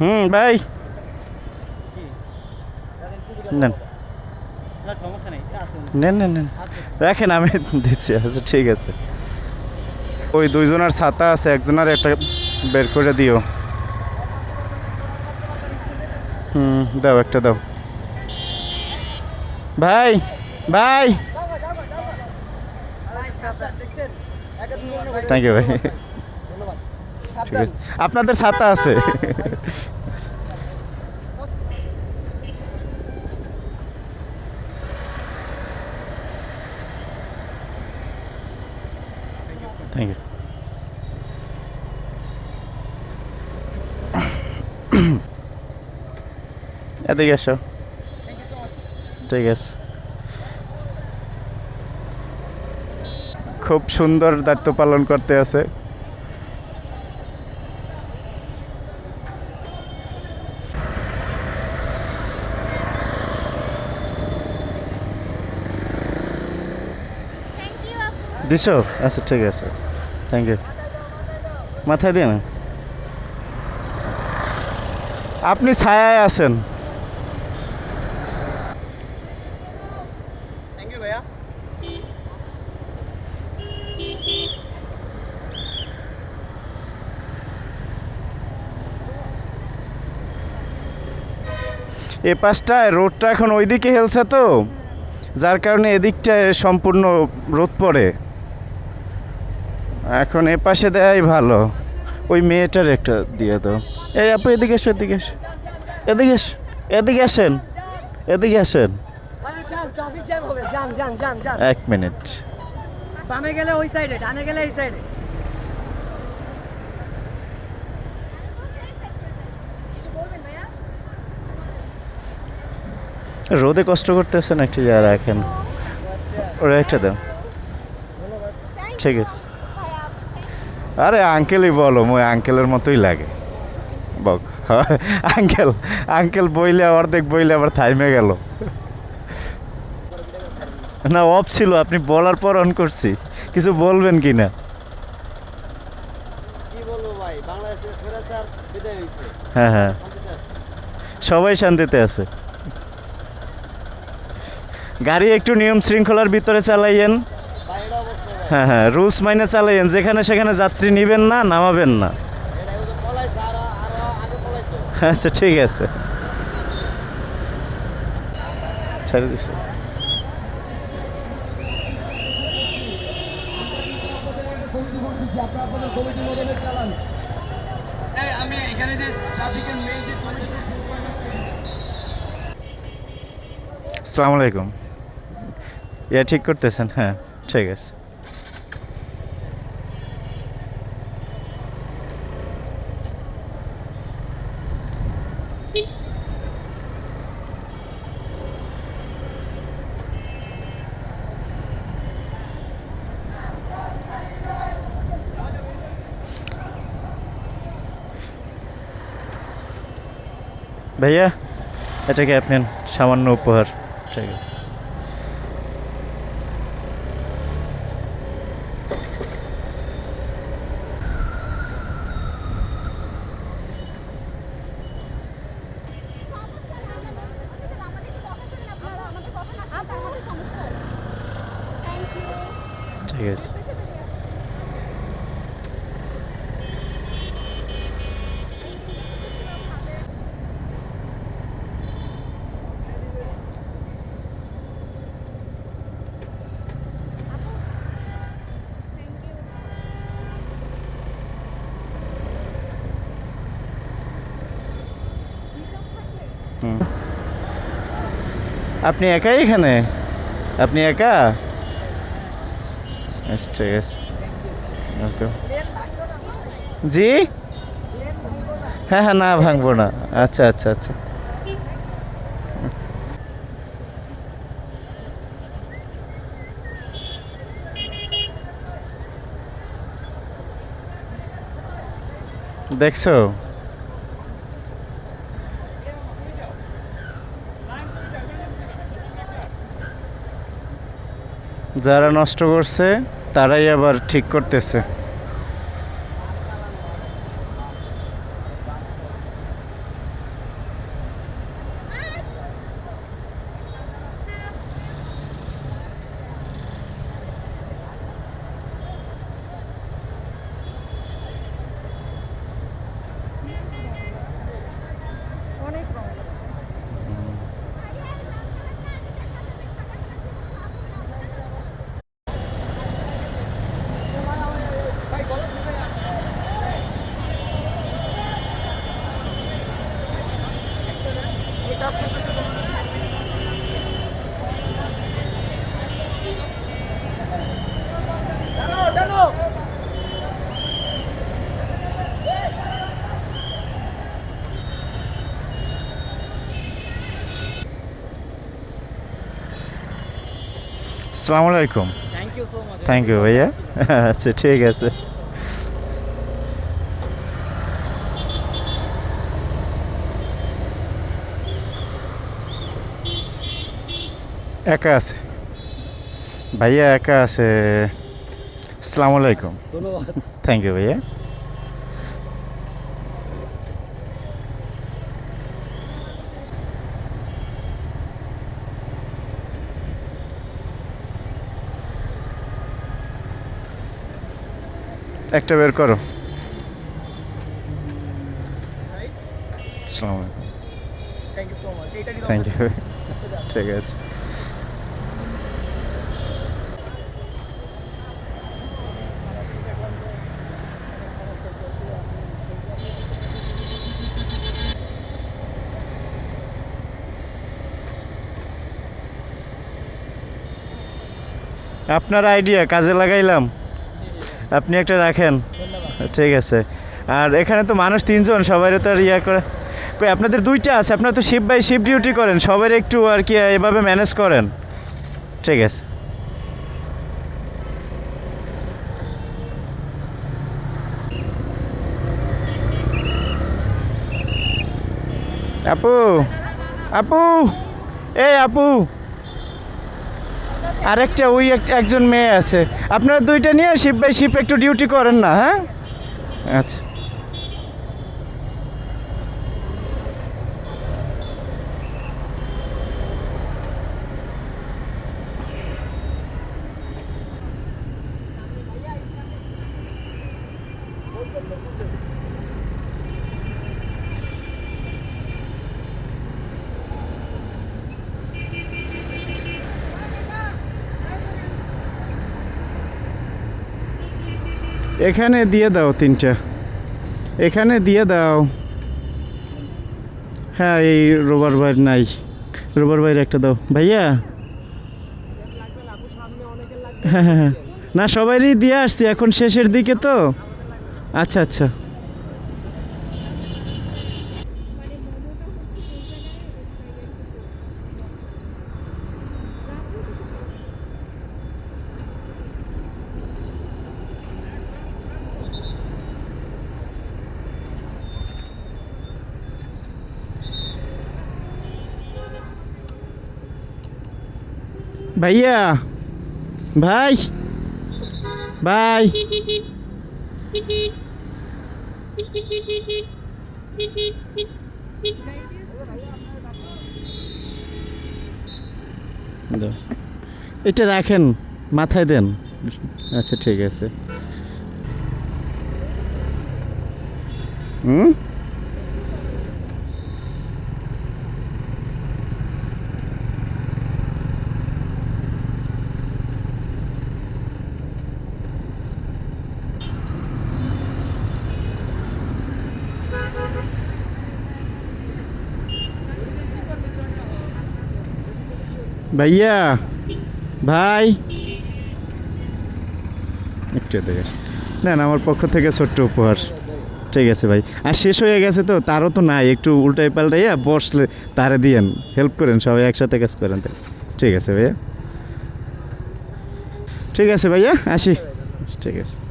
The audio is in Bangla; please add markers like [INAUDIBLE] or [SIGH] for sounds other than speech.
হুম ভাই। নেন। নেন নেন নেন। রাখেন আমি দিচ্ছি আচ্ছা ঠিক আছে। ওই দুইজনের ছাতা আছে একজনের একটা বের করে দিও। হুম দাও একটা দাও। ভাই ভাই। থ্যাংক ইউ ভাই। ঠিক আছে। আপনাদের ছাতা আছে। থ্যাংক ইউ এদিকে এসো। ঠিক আছে। খুব সুন্দর দায়িত্ব পালন করতে আছে। দিছো? আচ্ছা ঠিক আছে। থ্যাংক ইউ মাথায় দিয়ে না। আপনি ছায়ায় আছেন। এ পাশটায় রোডটা এখন ওইদিকে হেলছে তো। যার কারণে এদিকটায় সম্পূর্ণ রোদ পড়ে। এখন এ পাশে দেয়াই ভালো। ওই মেয়েটার একটা দিয়ে দাও। এই আপু এদিকে এসো এদিকে এসো। এদিকে এসো এদিকে আসেন এদিকে আসেন। এক মিনিট। বামে গেলে ওই সাইডে ডানে গেলে এই সাইডে রোদে কষ্ট করতেছেন একটা যা রাখেন ওরা একটা দাও। ঠিক আছে। আরে আঙ্কেলই বলো মই আঙ্কেলের মতোই লাগে। বক [LAUGHS] আঙ্কেল আঙ্কেল বইলে অর্ধেক বইলে আবার থাইমে গেল। না অফ ছিল আপনি বলার পর অন করছি। কিছু বলবেন কি না হ্যাঁ হ্যাঁ। সবাই শান্তিতে আছে। গাড়ি একটু নিয়ম শৃঙ্খলার ভিতরে চালাইয়েন ভাই এটা অবশ্যই ভাই হ্যাঁ হ্যাঁ রুলস মাইনে চালাইয়েন যেখানে সেখানে যাত্রী নেবেন না নামাবেন না। আচ্ছা ঠিক আছে। ছেড়ে দিছি। আমি এখানে যে ট্রাফিকের মেইন যে আসসালামু আলাইকুম। ইয়া ঠিক করতেছেন হ্যাঁ ঠিক আছে। ভাইয়া এটাকে আপনি সামান্য উপহার। ঠিক আছে। ঠিক আছে। আপনি একাই এখানে? আপনি একা? আচ্ছা, ঠিক আছে। জি? হ্যাঁ হ্যাঁ না ভাঙবো না। আচ্ছা আচ্ছা আচ্ছা। দেখছ? যারা নষ্ট করছে তারাই আবার ঠিক করতেছে। আসসালামু আলাইকুম। থ্যাংক ইউ ভাইয়া। আচ্ছা ঠিক আছে। একা আছে। ভাইয়া একা আছে। আসসালামু আলাইকুম। থ্যাংক ইউ ভাইয়া। একটা বের করো। থ্যাংক ইউ ইউ আচ্ছা যান। ঠিক আছে। আপনার আইডিয়া কাজে লাগাইলাম। আপনি একটা রাখেন। ঠিক আছে। আর এখানে তো মানুষ তিনজন সবাই তো আর ইয়া করে। কই আপনাদের দুইটা আছে আপনারা তো শিফট বাই শিফট ডিউটি করেন সবাই একটু আর কি এভাবে ম্যানেজ করেন। ঠিক আছে। আপু আপু এই আপু। আরেকটা ওই এক- একজন মেয়ে আছে। আপনারা দুইটা নিয়ে শিপ বাই শিপ একটু ডিউটি করেন না হ্যাঁ? আচ্ছা। এখানে দিয়ে দাও তিনটা। এখানে দিয়ে দাও। হ্যাঁ এই রোবার বাইর নাই। রোবার ভাইয়ের একটা দাও। ভাইয়া? হ্যাঁ হ্যাঁ হ্যাঁ। না সবারই দিয়ে আসছি, এখন শেষের দিকে তো। আচ্ছা আচ্ছা। ভাইয়া ভাই ভাই। এটা রাখেন মাথায় দেন। আচ্ছা ঠিক আছে। হুম? ভাইয়া, ভাই। একটু দেখে না না আমার পক্ষ থেকে ছোট্ট উপহার। ঠিক আছে ভাই। আর শেষ হয়ে গেছে তো, তারও তো নাই। একটু উল্টাই পাল্টাইয়া বসলে তারে দিয়েন। হেল্প করেন সবাই, একসাথে কাজ করেন তাই। ঠিক আছে ভাইয়া। ঠিক আছে ভাইয়া, আসি। ঠিক আছে।